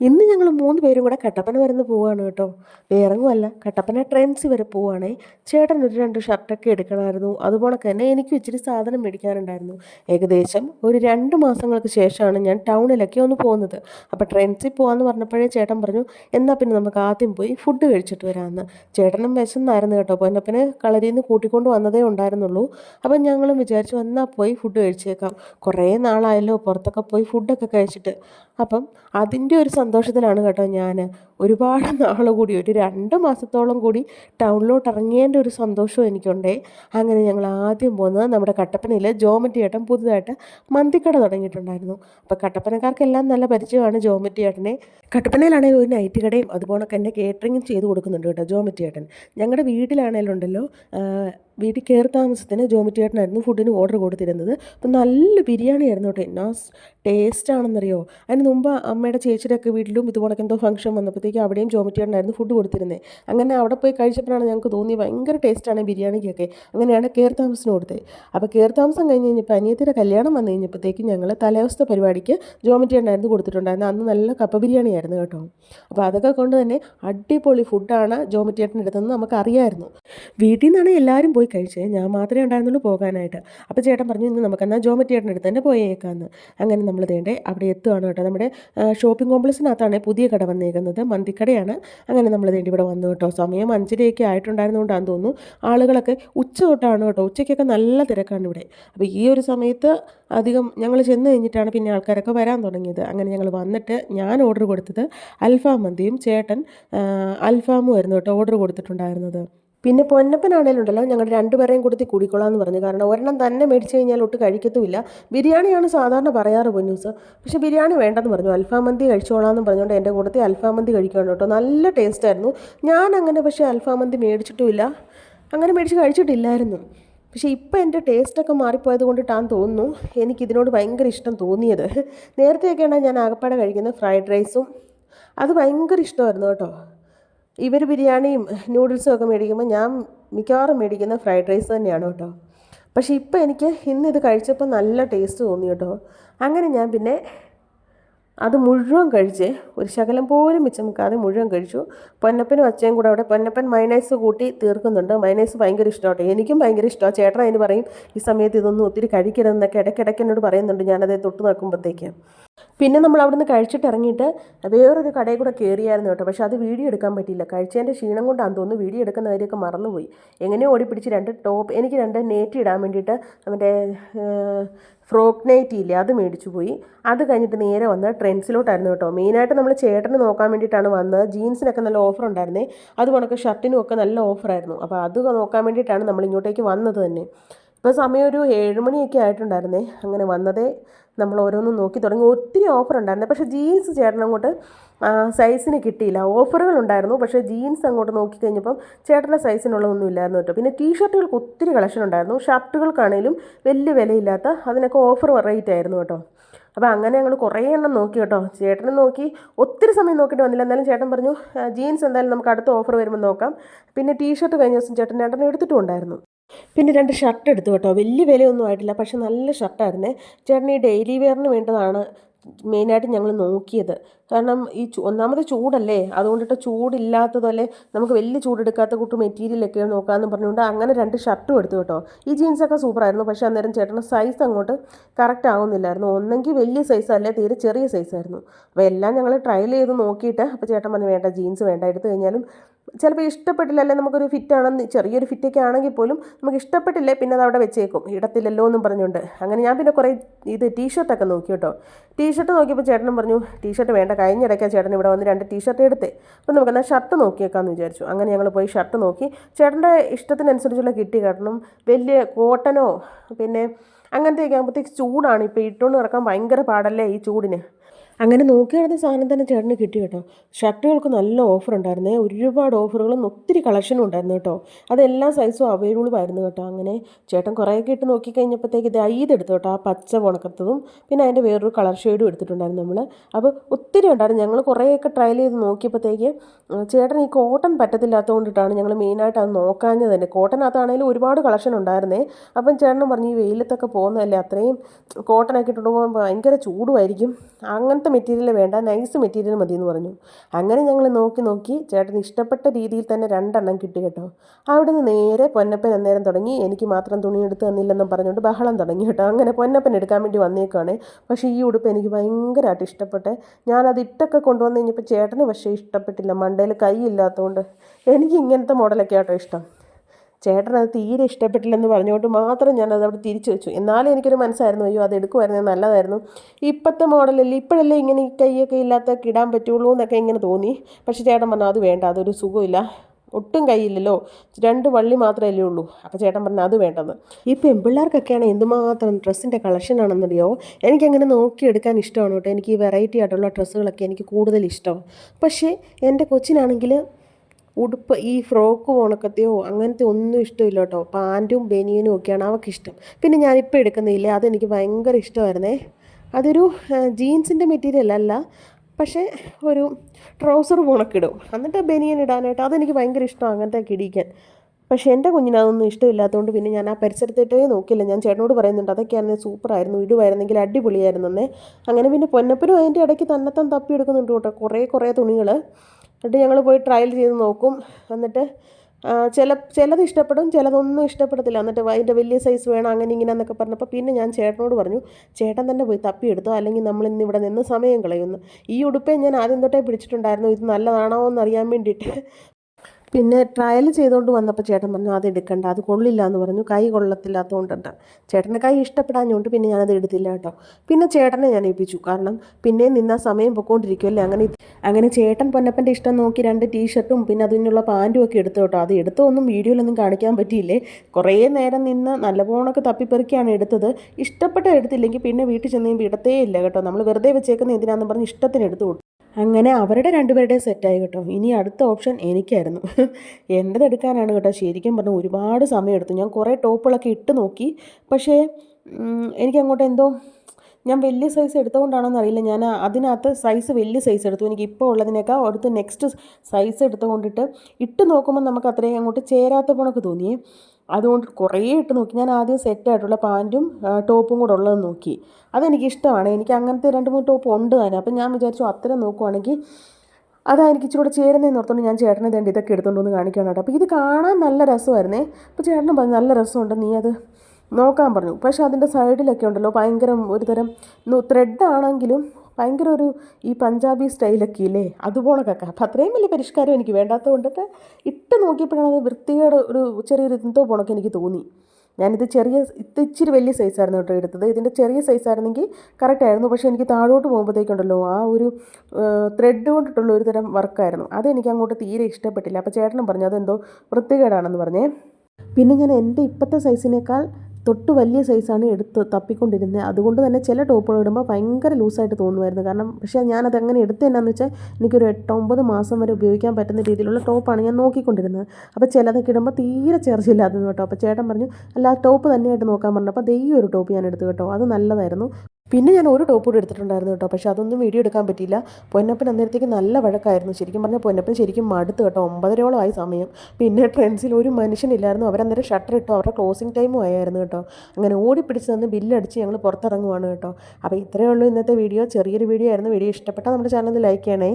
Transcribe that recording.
ഇന്ന് ഞങ്ങൾ മൂന്ന് പേരും കൂടെ കട്ടപ്പന വരുന്ന പോവുകയാണ് കേട്ടോ. വേറെങ്ങുമല്ല കട്ടപ്പന ട്രെൻഡ്സ് വരെ പോവുകയാണേ ചേട്ടൻ ഒരു രണ്ട് ഷർട്ടൊക്കെ എടുക്കണമായിരുന്നു അതുപോലെ തന്നെ എനിക്ക് ഇച്ചിരി സാധനം മേടിക്കാനുണ്ടായിരുന്നു. ഏകദേശം ഒരു രണ്ട് മാസങ്ങൾക്ക് ശേഷമാണ് ഞാൻ ടൗണിലൊക്കെ ഒന്ന് പോകുന്നത്. അപ്പോൾ ട്രെൻഡ്സിൽ പോകാമെന്ന് പറഞ്ഞപ്പോഴേ ചേട്ടൻ പറഞ്ഞു എന്നാൽ പിന്നെ നമുക്ക് ആദ്യം പോയി ഫുഡ് കഴിച്ചിട്ട് വരാമെന്ന് ചേട്ടനും വിശന്നായിരുന്നു കേട്ടോ. പൊന്നപ്പനെ കളരിയിൽ നിന്ന് കൂട്ടിക്കൊണ്ട് വന്നതേ ഉണ്ടായിരുന്നുള്ളൂ. അപ്പം ഞങ്ങളും വിചാരിച്ചു എന്നാൽ പോയി ഫുഡ് കഴിച്ചേക്കാം. കുറേ നാളായല്ലോ പുറത്തൊക്കെ പോയി ഫുഡൊക്കെ കഴിച്ചിട്ട്. അപ്പം അതിന്റെ ഒരു സന്തോഷത്തിലാണ് കേട്ടോ ഞാൻ ഒരുപാട് നാൾ കൂടി ഒരു രണ്ട് മാസത്തോളം കൂടി ടൗണിലോട്ട് ഇറങ്ങിയതിന്റെ ഒരു സന്തോഷവും എനിക്കുണ്ടേ. അങ്ങനെ ഞങ്ങൾ ആദ്യം പോകുന്നത് നമ്മുടെ കട്ടപ്പനയിൽ ജോമറ്റി ഏട്ടൻ പുതുതായിട്ട് മന്തിക്കട തുടങ്ങിയിട്ടുണ്ടായിരുന്നു. അപ്പോൾ കട്ടപ്പനക്കാർക്കെല്ലാം നല്ല പരിചയമാണ് ജോമറ്റി ഏട്ടനെ കട്ടപ്പനയിലാണെങ്കിൽ ഒരു നൈറ്റ് കടയും അതുപോലെ തന്നെ കേറ്ററിങ്ങും ചെയ്ത് കൊടുക്കുന്നുണ്ട് കേട്ടോ ജോമറ്റി ഏട്ടൻ ഞങ്ങളുടെ ആ, വീട്ടിൽ കയറി താമസത്തിന് ജോമിറ്റേട്ടനായിരുന്നു ഫുഡിന് ഓർഡർ കൊടുത്തിരുന്നത്. അപ്പം നല്ല ബിരിയാണി ആയിരുന്നു കേട്ടോ. എന്നാ ടേസ്റ്റ് ആണെന്നറിയോ? അതിന് മുമ്പ് അമ്മയുടെ ചേച്ചിയുടെയൊക്കെ വീട്ടിലും ഇതുപോലൊക്കെ എന്തോ ഫംഗ്ഷൻ വന്നപ്പോഴത്തേക്കും അവിടെയും ജോമിറ്റേട്ടനായിരുന്നു ഫുഡ് കൊടുത്തിരുന്നത് അങ്ങനെ അവിടെ പോയി കഴിച്ചപ്പോഴാണ് ഞങ്ങൾക്ക് തോന്നി ഭയങ്കര ടേസ്റ്റാണ് ബിരിയാണിക്കൊക്കെ. അങ്ങനെയാണ് കയറി താമസത്തിന് കൊടുത്തത് അപ്പോൾ കയറി താമസം കഴിഞ്ഞ് കഴിഞ്ഞപ്പോൾ അനിയത്തിയുടെ കല്യാണം വന്നു കഴിഞ്ഞപ്പോഴത്തേക്കും ഞങ്ങൾ തലേവസ്ഥ പരിപാടിക്ക് ജോമിറ്റേട്ടനായിരുന്നു കൊടുത്തിട്ടുണ്ടായിരുന്നു അന്ന് നല്ല കപ്പ ബിരിയാണി ആയിരുന്നു കേട്ടോ. അപ്പോൾ അതൊക്കെ കൊണ്ട് തന്നെ അടിപൊളി ഫുഡാണ് ജോമിറ്റേട്ടന്റെ അടുത്തുനിന്ന് നമുക്കറിയായിരുന്നു വീട്ടിൽ നിന്നാണ് എല്ലാവരും പോയി കഴിച്ചത് ഞാൻ മാത്രമേ ഉണ്ടായിരുന്നുള്ളൂ പോകാനായിട്ട്. അപ്പോൾ ചേട്ടൻ പറഞ്ഞു ഇന്ന് നമുക്ക് എന്നാൽ ജോമറ്റി ഏട്ടൻ അടുത്ത് തന്നെ പോയേക്കാന്ന്. അങ്ങനെ നമ്മൾ തേണ്ടേ അവിടെ എത്തുകയാണ് കേട്ടോ. നമ്മുടെ ഷോപ്പിംഗ് കോംപ്ലക്സിനകത്താണ് പുതിയ കട വന്നേക്കുന്നത് മന്തിക്കടയാണ്. അങ്ങനെ നമ്മൾ തേണ്ടി ഇവിടെ വന്നു കേട്ടോ. സമയം അഞ്ചരയൊക്കെ ആയിട്ടുണ്ടായിരുന്നുകൊണ്ടാന്ന് തോന്നുന്നു. ആളുകളൊക്കെ ഉച്ച തൊട്ടാണ് കേട്ടോ. ഉച്ചയ്ക്കൊക്കെ നല്ല തിരക്കാണ് ഇവിടെ. അപ്പോൾ ഈ ഒരു സമയത്ത് അധികം ഞങ്ങൾ ചെന്ന് കഴിഞ്ഞിട്ടാണ് പിന്നെ ആൾക്കാരൊക്കെ വരാൻ തുടങ്ങിയത്. അങ്ങനെ ഞങ്ങൾ വന്നിട്ട് ഞാൻ ഓർഡർ കൊടുത്തത് അൽഫാം മന്തിയും ചേട്ടൻ അൽഫാമും ആയിരുന്നു കേട്ടോ ഓർഡർ കൊടുത്തിട്ടുണ്ടായിരുന്നത്. പിന്നെ പൊന്നപ്പനാണേലും ഉണ്ടല്ലോ ഞങ്ങൾ രണ്ടുപേരെയും കൊടുത്ത് കൂടിക്കൊള്ളാമെന്ന് പറഞ്ഞു. കാരണം ഒരെണ്ണം തന്നെ മേടിച്ചു കഴിഞ്ഞാൽ ഒട്ട് കഴിക്കത്തുമില്ല. ബിരിയാണിയാണ് സാധാരണ പറയാറ് പൊന്നൂസ് പക്ഷേ ബിരിയാണി വേണ്ടെന്ന് പറഞ്ഞു. അൽഫാം മന്തി കഴിച്ചോളാമെന്ന് പറഞ്ഞുകൊണ്ട് എന്റെ കൂട്ടത്തിൽ അൽഫാം മന്തി കഴിക്കുകയാണ് കേട്ടോ. നല്ല ടേസ്റ്റായിരുന്നു ഞാൻ അങ്ങനെ പക്ഷേ അൽഫാം മന്തി മേടിച്ചിട്ടുമില്ല. അങ്ങനെ മേടിച്ച് കഴിച്ചിട്ടില്ലായിരുന്നു. പക്ഷേ ഇപ്പം എന്റെ ടേസ്റ്റൊക്കെ മാറിപ്പോയത് കൊണ്ടിട്ടാന്ന് തോന്നുന്നു. എനിക്കിതിനോട് ഭയങ്കര ഇഷ്ടം തോന്നിയത്. നേരത്തെയൊക്കെയാണ് ഞാൻ ആകപ്പാടെ കഴിക്കുന്നത് ഫ്രൈഡ് റൈസും. അത് ഭയങ്കര ഇഷ്ടമായിരുന്നു കേട്ടോ. ഇവർ ബിരിയാണിയും നൂഡിൽസും ഒക്കെ മേടിക്കുമ്പോൾ ഞാൻ മിക്കവാറും മേടിക്കുന്ന ഫ്രൈഡ് റൈസ് തന്നെയാണ് കേട്ടോ. പക്ഷേ ഇപ്പോൾ എനിക്ക് ഇന്ന് ഇത് കഴിച്ചപ്പോൾ നല്ല ടേസ്റ്റ് തോന്നി കേട്ടോ. അങ്ങനെ ഞാൻ പിന്നെ അത് മുഴുവൻ കഴിച്ച് ഒരു ശകലം പോലും മിച്ചം വെക്കാതെ മുഴുവൻ കഴിച്ചു. പൊന്നപ്പനും അച്ഛയും കൂടെ അവിടെ പൊന്നപ്പൻ മൈനൈസ് കൂട്ടി തീർക്കുന്നുണ്ട്. മൈനൈസ് ഭയങ്കര ഇഷ്ടമാട്ടെ. എനിക്കും ഭയങ്കര ഇഷ്ടമാണ് ചേട്ടൻ പറയും ഈ സമയത്ത് ഇതൊന്നും ഒത്തിരി കഴിക്കരുതെന്നൊക്കെ ഇടയ്ക്കിടയ്ക്ക് എന്നോട് പറയുന്നുണ്ട്. ഞാനത് തൊട്ട് നോക്കുമ്പോഴത്തേക്ക് പിന്നെ നമ്മൾ അവിടുന്ന് കഴിച്ചിട്ട് ഇറങ്ങിയിട്ട് വേറൊരു കടയിൽ കൂടെ കയറിയായിരുന്നു കേട്ടോ. പക്ഷേ അത് വീഡിയോ എടുക്കാൻ പറ്റിയില്ല. കഴിച്ചതിന്റെ ക്ഷീണം കൊണ്ടാണ് തോന്നുന്നു. വീഡിയോ എടുക്കുന്ന കാര്യമൊക്കെ മറന്നുപോയി. എങ്ങനെയോ ഓടിപ്പിടിച്ച് രണ്ട് ടോപ്പ് എനിക്ക് രണ്ട് നെറ്റ് ഇടാൻ വേണ്ടിയിട്ട് മറ്റേ ഫ്രോക്ക് നൈറ്റ് ഇല്ല അത് മേടിച്ചു പോയി. അത് കഴിഞ്ഞിട്ട് നേരെ വന്ന് ട്രെൻഡ്സിലോട്ടായിരുന്നു കേട്ടോ. മെയിനായിട്ട് നമ്മൾ ചേട്ടന് നോക്കാൻ വേണ്ടിയിട്ടാണ് വന്നത്. ജീൻസിനൊക്കെ നല്ല ഓഫർ ഉണ്ടായിരുന്നേ. അതുപോലൊക്കെ ഷർട്ടിനും ഒക്കെ നല്ല ഓഫറായിരുന്നു. അപ്പോൾ അത് നോക്കാൻ വേണ്ടിയിട്ടാണ് നമ്മൾ ഇങ്ങോട്ടേക്ക് വന്നത് തന്നെ. ഇപ്പോൾ സമയം ഒരു ഏഴുമണിയൊക്കെ ആയിട്ടുണ്ടായിരുന്നേ. അങ്ങനെ വന്നതേ നമ്മൾ ഓരോന്നും നോക്കി തുടങ്ങി. ഒത്തിരി ഓഫർ ഉണ്ടായിരുന്നു. പക്ഷേ ജീൻസ് ചേട്ടൻ അങ്ങോട്ട് സൈസിന് കിട്ടിയില്ല. ഓഫറുകൾ ഉണ്ടായിരുന്നു. പക്ഷേ ജീൻസ് അങ്ങോട്ട് നോക്കി നോക്കിക്കഴിഞ്ഞപ്പം ചേട്ടന്റെ സൈസിനുള്ളതൊന്നും ഇല്ലായിരുന്നു കേട്ടോ. പിന്നെ ടീഷർട്ടുകൾക്ക് ഒത്തിരി കളക്ഷൻ ഉണ്ടായിരുന്നു. ഷർട്ടുകൾക്കാണേലും വലിയ വിലയില്ലാത്ത അതിനൊക്കെ ഓഫർ റേറ്റ് ആയിരുന്നു കേട്ടോ. അപ്പോൾ അങ്ങനെ ഞങ്ങൾ കുറേ എണ്ണം നോക്കി കേട്ടോ. ചേട്ടനെ നോക്കി ഒത്തിരി സമയം നോക്കിയിട്ട് വന്നില്ല. എന്നാലും ചേട്ടൻ പറഞ്ഞു ജീൻസ് എന്തായാലും നമുക്ക് അടുത്ത ഓഫർ വരുമ്പോൾ നോക്കാം. പിന്നെ ടീഷർട്ട് കഴിഞ്ഞ ദിവസം ചേട്ടൻ രണ്ടെണ്ണം എടുത്തിട്ടും ഉണ്ടായിരുന്നു. പിന്നെ രണ്ട് ഷർട്ട് എടുത്തു കേട്ടോ. വലിയ വിലയൊന്നും ആയിട്ടില്ല. പക്ഷെ നല്ല ഷർട്ടായിരുന്നേ ചേട്ടൻ ഈ ഡെയിലി വെയറിന് വേണ്ടതാണ് മെയിനായിട്ട് ഞങ്ങൾ നോക്കിയത്. കാരണം ഈ ഒന്നാമത് ചൂടല്ലേ? അതുകൊണ്ടിട്ട് ചൂടില്ലാത്തതല്ലേ നമുക്ക് വലിയ ചൂടെടുക്കാത്ത കൂട്ട് മെറ്റീരിയലൊക്കെ നോക്കാമെന്ന് പറഞ്ഞുകൊണ്ട് അങ്ങനെ രണ്ട് ഷർട്ടും എടുത്തു കേട്ടോ. ഈ ജീൻസൊക്കെ സൂപ്പറായിരുന്നു പക്ഷേ അന്നേരം ചേട്ടന്റെ സൈസ് അങ്ങോട്ട് കറക്റ്റ് ആവുന്നില്ലായിരുന്നു. ഒന്നെങ്കിൽ വലിയ സൈസ് അല്ലേ? തീരെ ചെറിയ സൈസായിരുന്നു അപ്പോൾ എല്ലാം ഞങ്ങൾ ട്രയൽ ചെയ്ത് നോക്കിയിട്ട് അപ്പോൾ ചേട്ടൻ പറഞ്ഞു വേണ്ട ജീൻസ് വേണ്ട. എടുത്തു കഴിഞ്ഞാലും ചിലപ്പോൾ ഇഷ്ടപ്പെട്ടില്ല അല്ലെങ്കിൽ നമുക്കൊരു ഫിറ്റ് ആണെന്ന് ചെറിയൊരു ഫിറ്റൊക്കെ ആണെങ്കിൽ പോലും നമുക്ക് ഇഷ്ടപ്പെട്ടില്ലേ പിന്നെ അത് അവിടെ വെച്ചേക്കും. ഇടത്തില്ലല്ലോ എന്നും പറഞ്ഞുകൊണ്ട്. അങ്ങനെ ഞാൻ പിന്നെ കുറേ ഇത് ടീഷർട്ടൊക്കെ നോക്കി കേട്ടോ. ടീഷർട്ട് നോക്കിയപ്പോൾ ചേട്ടനും പറഞ്ഞു ടീഷർട്ട് വേണ്ട കഴിഞ്ഞ ഇടയ്ക്കാണ് ചേട്ടൻ ഇവിടെ വന്ന് രണ്ട് ടീഷർട്ട് എടുത്തേ. അപ്പോൾ നമുക്ക് എന്നാൽ ഷർട്ട് നോക്കിയേക്കാമെന്ന് വിചാരിച്ചു. അങ്ങനെ ഞങ്ങൾ പോയി ഷർട്ട് നോക്കി. ചേട്ടന്റെ ഇഷ്ടത്തിനനുസരിച്ചുള്ള കിട്ടി കാരണം വലിയ കോട്ടനോ പിന്നെ അങ്ങനത്തെയൊക്കെ ആകുമ്പോഴത്തേക്ക് ചൂടാണ്. ഇപ്പോൾ ഇട്ടുകൊണ്ട് നടക്കാൻ ഭയങ്കര പാടല്ലേ ഈ ചൂടിന്? അങ്ങനെ നോക്കി നടന്ന സാധനം തന്നെ ചേട്ടന് കിട്ടി കേട്ടോ. ഷർട്ടുകൾക്ക് നല്ല ഓഫർ ഉണ്ടായിരുന്നേ. ഒരുപാട് ഓഫറുകളും ഒത്തിരി കളക്ഷനും ഉണ്ടായിരുന്നു കേട്ടോ. അതെല്ലാ സൈസും അവൈലബിളും ആയിരുന്നു കേട്ടോ. അങ്ങനെ ചേട്ടൻ കുറേയൊക്കെ ഇട്ട് നോക്കിക്കഴിഞ്ഞപ്പോഴത്തേക്ക് ഇത് എടുത്തു കേട്ടോ. ആ പച്ച ഉണക്കത്തതും പിന്നെ അതിന്റെ വേറൊരു കളർ ഷെയ്ഡും എടുത്തിട്ടുണ്ടായിരുന്നു നമ്മൾ അപ്പോൾ ഒത്തിരി ഉണ്ടായിരുന്നു. ഞങ്ങൾ കുറേയൊക്കെ ട്രയൽ ചെയ്ത് നോക്കിയപ്പോഴത്തേക്ക് ചേട്ടൻ ഈ കോട്ടൺ പറ്റത്തില്ലാത്തതുകൊണ്ടിട്ടാണ് ഞങ്ങൾ മെയിനായിട്ട് അത് നോക്കാഞ്ഞത് തന്നെ. കോട്ടനകത്താണെങ്കിലും ഒരുപാട് കളക്ഷൻ ഉണ്ടായിരുന്നേ. അപ്പം ചേട്ടനും പറഞ്ഞു ഈ വെയിലത്തൊക്കെ പോകുന്നതല്ലേ? അത്രയും കോട്ടനൊക്കെ ഇട്ടുകൊണ്ട് പോകുമ്പോൾ ഭയങ്കര ചൂടുമായിരിക്കും. അങ്ങനത്തെ മെറ്റീരിയൽ വേണ്ട നൈസ് മെറ്റീരിയൽ മതി എന്ന് പറഞ്ഞു. അങ്ങനെ ഞങ്ങൾ നോക്കി നോക്കി ചേട്ടന് ഇഷ്ടപ്പെട്ട രീതിയിൽ തന്നെ രണ്ടെണ്ണം കിട്ടി കേട്ടോ. അവിടെ നിന്ന് നേരെ പൊന്നപ്പൻ അന്നേരം തുടങ്ങി എനിക്ക് മാത്രം തുണി എടുത്ത് തന്നില്ലെന്നും പറഞ്ഞുകൊണ്ട് ബഹളം തുടങ്ങി കേട്ടോ. അങ്ങനെ പൊന്നപ്പൻ എടുക്കാൻ വേണ്ടി വന്നേക്കാണ് പക്ഷേ ഈ ഉടുപ്പ് എനിക്ക് ഭയങ്കരമായിട്ട് ഇഷ്ടപ്പെട്ടെ. ഞാനത് ഇട്ടൊക്കെ കൊണ്ടുവന്ന് കഴിഞ്ഞപ്പോൾ ചേട്ടന് പക്ഷേ ഇഷ്ടപ്പെട്ടില്ല. മണ്ടയിൽ കൈ ഇല്ലാത്തതുകൊണ്ട് എനിക്ക് ഇങ്ങനത്തെ മോഡലൊക്കെ ആട്ടോ ഇഷ്ടം. ചേട്ടൻ അത് തീരെ ഇഷ്ടപ്പെട്ടില്ലെന്ന് പറഞ്ഞുകൊണ്ട് മാത്രം ഞാനത് അവിടെ തിരിച്ചു വെച്ചു. എന്നാലും എനിക്കൊരു മനസ്സായിരുന്നു അയ്യോ അത് എടുക്കുമായിരുന്നു നല്ലതായിരുന്നു. ഇപ്പോഴത്തെ മോഡലല്ലേ ഇപ്പോഴല്ലേ ഇങ്ങനെ കൈയൊക്കെ ഇല്ലാത്തൊക്കെ ഇടാൻ പറ്റുള്ളൂ എന്നൊക്കെ ഇങ്ങനെ തോന്നി. പക്ഷേ ചേട്ടൻ പറഞ്ഞു അത് വേണ്ട അതൊരു സുഖമില്ല. ഒട്ടും കൈയില്ലല്ലോ രണ്ട് വള്ളി മാത്രമല്ലേ ഉള്ളൂ. അപ്പോൾ ചേട്ടൻ പറഞ്ഞു അത് വേണ്ടെന്ന്. ഈ പെൺപിള്ളേർക്കൊക്കെയാണ് എന്തുമാത്രം ഡ്രസ്സിന്റെ കളക്ഷനാണെന്നറിയോ എനിക്കങ്ങനെ നോക്കിയെടുക്കാൻ ഇഷ്ടമാണ് കേട്ടോ. എനിക്ക് ഈ വെറൈറ്റി ആയിട്ടുള്ള ഡ്രസ്സുകളൊക്കെ എനിക്ക് കൂടുതൽ ഇഷ്ടമാണ് പക്ഷേ എന്റെ കൊച്ചിനാണെങ്കിൽ ഉടുപ്പ് ഈ ഫ്രോക്ക് ഉണക്കത്തെയോ അങ്ങനത്തെ ഒന്നും ഇഷ്ടമില്ല കേട്ടോ. പാന്റും ബനിയനും ഒക്കെയാണ് അവൾക്കിഷ്ടം പിന്നെ ഞാനിപ്പോൾ എടുക്കുന്നില്ല അതെനിക്ക് ഭയങ്കര ഇഷ്ടമായിരുന്നേ. അതൊരു ജീൻസിന്റെ മെറ്റീരിയൽ അല്ല പക്ഷേ ഒരു ട്രൗസർ ഉണക്കിടും. എന്നിട്ട് ബനിയൻ ഇടാനായിട്ട് അതെനിക്ക് ഭയങ്കര ഇഷ്ടമാണ് അങ്ങനത്തെ ഇടിക്കാൻ. പക്ഷേ എന്റെ കുഞ്ഞിന് അതൊന്നും ഇഷ്ടമില്ലാത്തതുകൊണ്ട് പിന്നെ ഞാൻ ആ പരിസരത്തേട്ടേ നോക്കില്ല ഞാൻ ചേട്ടനോട് പറയുന്നുണ്ട് അതൊക്കെയായിരുന്നു സൂപ്പറായിരുന്നു ഇടുമായിരുന്നെങ്കിൽ അടിപൊളിയായിരുന്നേ അങ്ങനെ പിന്നെ പൊന്നപ്പനും അതിന്റെ ഇടയ്ക്ക് തന്നെത്താൻ തപ്പിയെടുക്കുന്നുണ്ട് കേട്ടോ കുറേ കുറേ തുണികൾ എന്നിട്ട് ഞങ്ങൾ പോയി ട്രയൽ ചെയ്ത് നോക്കും. എന്നിട്ട് ചില ചിലത് ഇഷ്ടപ്പെടും ചിലതൊന്നും ഇഷ്ടപ്പെടത്തില്ല. എന്നിട്ട് അതിന്റെ വലിയ സൈസ് വേണം അങ്ങനെ ഇങ്ങനെ എന്നൊക്കെ പറഞ്ഞപ്പോൾ പിന്നെ ഞാൻ ചേട്ടനോട് പറഞ്ഞു ചേട്ടൻ തന്നെ പോയി തപ്പിയെടുത്തോ അല്ലെങ്കിൽ നമ്മൾ ഇന്ന് ഇവിടെ നിന്ന് സമയം കളയുന്നു. ഈ ഉടുപ്പേ ഞാൻ ആദ്യം തൊട്ടേ പിടിച്ചിട്ടുണ്ടായിരുന്നു. ഇത് നല്ലതാണോ എന്ന് അറിയാൻ വേണ്ടിയിട്ട്. പിന്നെ ട്രയൽ ചെയ്തുകൊണ്ട് വന്നപ്പോൾ ചേട്ടൻ പറഞ്ഞു അത് എടുക്കണ്ട അത് കൊള്ളില്ല എന്ന് പറഞ്ഞു കൈ കൊള്ളത്തില്ലാത്തതുകൊണ്ടുണ്ട് ചേട്ടന്റെ കൈ ഇഷ്ടപ്പെടാഞ്ഞുകൊണ്ട് പിന്നെ ഞാനത് എടുത്തില്ല കേട്ടോ. പിന്നെ ചേട്ടനെ ഞാൻ ഏൽപ്പിച്ചു. കാരണം പിന്നെ നിന്ന സമയം പൊക്കോണ്ടിരിക്കുമല്ലേ അങ്ങനെ അങ്ങനെ ചേട്ടൻ പൊന്നപ്പന്റെ ഇഷ്ടം നോക്കി രണ്ട് ടീഷർട്ടും പിന്നെ അതിനുള്ള പാന്റും ഒക്കെ എടുത്തു കേട്ടോ. അത് എടുത്തൊന്നും വീഡിയോയിലൊന്നും കാണിക്കാൻ പറ്റിയില്ലേ. കുറേ നേരം നിന്ന് നല്ലപോണൊക്കെ തപ്പിപ്പെറുക്കിയാണ് എടുത്തത്. ഇഷ്ടപ്പെട്ട എടുത്തില്ലെങ്കിൽ പിന്നെ വീട്ടിൽ ചെന്ന് ഇടത്തേ ഇല്ല കേട്ടോ. നമ്മൾ വെറുതെ വെച്ചേക്കുന്ന എന്തിനാന്ന് പറഞ്ഞ് ഇഷ്ടത്തിന് എടുത്തു അങ്ങനെ അവരുടെ രണ്ടുപേരുടെയും സെറ്റായി കേട്ടോ. ഇനി അടുത്ത ഓപ്ഷൻ എനിക്കായിരുന്നു. എന്റെത് എടുക്കാനാണ് കേട്ടോ? ശരിക്കും പറഞ്ഞു ഒരുപാട് സമയം എടുത്തു. ഞാൻ കുറേ ടോപ്പുകളൊക്കെ ഇട്ട് നോക്കി. പക്ഷേ എനിക്ക് അങ്ങോട്ട് എന്തോ ഞാൻ വലിയ സൈസ് എടുത്തുകൊണ്ടാണോന്ന് അറിയില്ല. ഞാൻ അതിനകത്ത് സൈസ് വലിയ സൈസ് എടുത്തു. എനിക്ക് ഇപ്പോൾ ഉള്ളതിനേക്കാൾ അടുത്ത് നെക്സ്റ്റ് സൈസ് എടുത്തുകൊണ്ടിട്ട് ഇട്ട് നോക്കുമ്പോൾ നമുക്ക് അത്രയും അങ്ങോട്ട് ചേരാത്ത പോണൊക്കെ തോന്നിയേ. അതുകൊണ്ട് കുറേ ഇട്ട് നോക്കി. ഞാൻ ആദ്യം സെറ്റായിട്ടുള്ള പാന്റും ടോപ്പും കൂടെ ഉള്ളത് നോക്കി. അതെനിക്ക് ഇഷ്ടമാണ് എനിക്ക് അങ്ങനത്തെ രണ്ട് മൂന്ന് ടോപ്പ് ഉണ്ട് തന്നെ അപ്പം ഞാൻ വിചാരിച്ചു അത്രയും നോക്കുവാണെങ്കിൽ അതാണ് എനിക്ക് ഇച്ചിരി കൂടെ ചേരുന്നതെന്ന് ഓർത്തുകൊണ്ട് ഞാൻ ചേട്ടനെ തേണ്ടി ഇതൊക്കെ എടുത്തുകൊണ്ട് വന്ന് കാണിക്കണം കേട്ടോ. അപ്പോൾ ഇത് കാണാൻ നല്ല രസമായിരുന്നേ. അപ്പോൾ ചേട്ടനും പറഞ്ഞു നല്ല രസമുണ്ട്. നീ അത് നോക്കാൻ പറഞ്ഞു. പക്ഷേ അതിന്റെ സൈഡിലൊക്കെ ഉണ്ടല്ലോ. ഭയങ്കര ഒരു തരം ത്രെഡ് ആണെങ്കിലും ഭയങ്കര ഒരു ഈ പഞ്ചാബി സ്റ്റൈലൊക്കെ ഇല്ലേ? അതുപോലൊക്കെ അപ്പം അത്രയും വലിയ പരിഷ്കാരം എനിക്ക് വേണ്ടാത്തത് കൊണ്ടിട്ട് ഇട്ട് നോക്കിയപ്പോഴാണ് അത് ഒരു ചെറിയൊരു എന്തോ പോണൊക്കെ എനിക്ക് തോന്നി. ഞാനിത് ചെറിയ ഇത് ഇച്ചിരി വലിയ സൈസായിരുന്നു കേട്ടോ എടുത്തത്. ഇതിന്റെ ചെറിയ സൈസായിരുന്നെങ്കിൽ കറക്റ്റായിരുന്നു പക്ഷേ എനിക്ക് താഴോട്ട് പോകുമ്പോഴത്തേക്കുണ്ടല്ലോ ആ ഒരു ത്രെഡ് കൊണ്ടിട്ടുള്ള ഒരു തരം വർക്കായിരുന്നു അതെനിക്ക് അങ്ങോട്ട് തീരെ ഇഷ്ടപ്പെട്ടില്ല. അപ്പോൾ ചേട്ടനും പറഞ്ഞു അതെന്തോ വൃത്തികേടാണെന്ന് പറഞ്ഞേ. പിന്നെ ഞാൻ എന്റെ ഇപ്പോഴത്തെ സൈസിനേക്കാൾ തൊട്ട് വലിയ സൈസാണ് എടുത്ത് തപ്പിക്കൊണ്ടിരുന്നത്. അതുകൊണ്ട് തന്നെ ചില ടോപ്പുകൾ ഇടുമ്പോൾ ഭയങ്കര ലൂസായിട്ട് തോന്നുമായിരുന്നു. കാരണം പക്ഷേ ഞാനത് അങ്ങനെ എടുത്ത് എന്നാന്ന് വെച്ചാൽ എനിക്കൊരു എട്ടൊമ്പത് മാസം വരെ ഉപയോഗിക്കാൻ പറ്റുന്ന രീതിയിലുള്ള ടോപ്പാണ് ഞാൻ നോക്കിക്കൊണ്ടിരുന്നത്. അപ്പോൾ ചിലതൊക്കെ ഇടുമ്പോൾ തീരെ ചേർച്ചയില്ലാത്തത് കേട്ടോ. അപ്പോൾ ചേട്ടൻ പറഞ്ഞു അല്ല ടോപ്പ് തന്നെയായിട്ട് നോക്കാൻ പറഞ്ഞപ്പോൾ ദൈവം ഒരു ടോപ്പ് ഞാൻ എടുത്തു കേട്ടോ. അത് നല്ലതായിരുന്നു. പിന്നെ ഞാൻ ഒരു ടോപ്പ് കൂടി എടുത്തിട്ടുണ്ടായിരുന്നു കേട്ടോ. പക്ഷേ അതൊന്നും വീഡിയോ എടുക്കാൻ പറ്റിയില്ല. പൊന്നപ്പൻ അന്നേരത്തേക്ക് നല്ല വഴക്കായിരുന്നു. ശരിക്കും പറഞ്ഞാൽ പൊന്നപ്പൻ ശരിക്കും മടുത്ത് കേട്ടോ. ഒമ്പതരയോളം ആയി സമയം. പിന്നെ ട്രെൻസിൽ ഒരു മനുഷ്യനില്ലായിരുന്നു. അവരന്നേരം ഷട്ടർ ഇട്ടു. അവരുടെ ക്ലോസിങ് ടൈമും ആയായിരുന്നു കേട്ടോ. അങ്ങനെ ഓടിപ്പിടിച്ച് തന്ന് ബില്ലടിച്ച് ഞങ്ങൾ പുറത്തിറങ്ങുവാണ് കേട്ടോ. അപ്പോൾ ഇത്രയേ ഉള്ളൂ ഇന്നത്തെ വീഡിയോ. ചെറിയൊരു വീഡിയോ ആയിരുന്നു. വീഡിയോ ഇഷ്ടപ്പെട്ടാൽ നമ്മുടെ ചാനൽ ലൈക്ക് ചെയ്യണേ.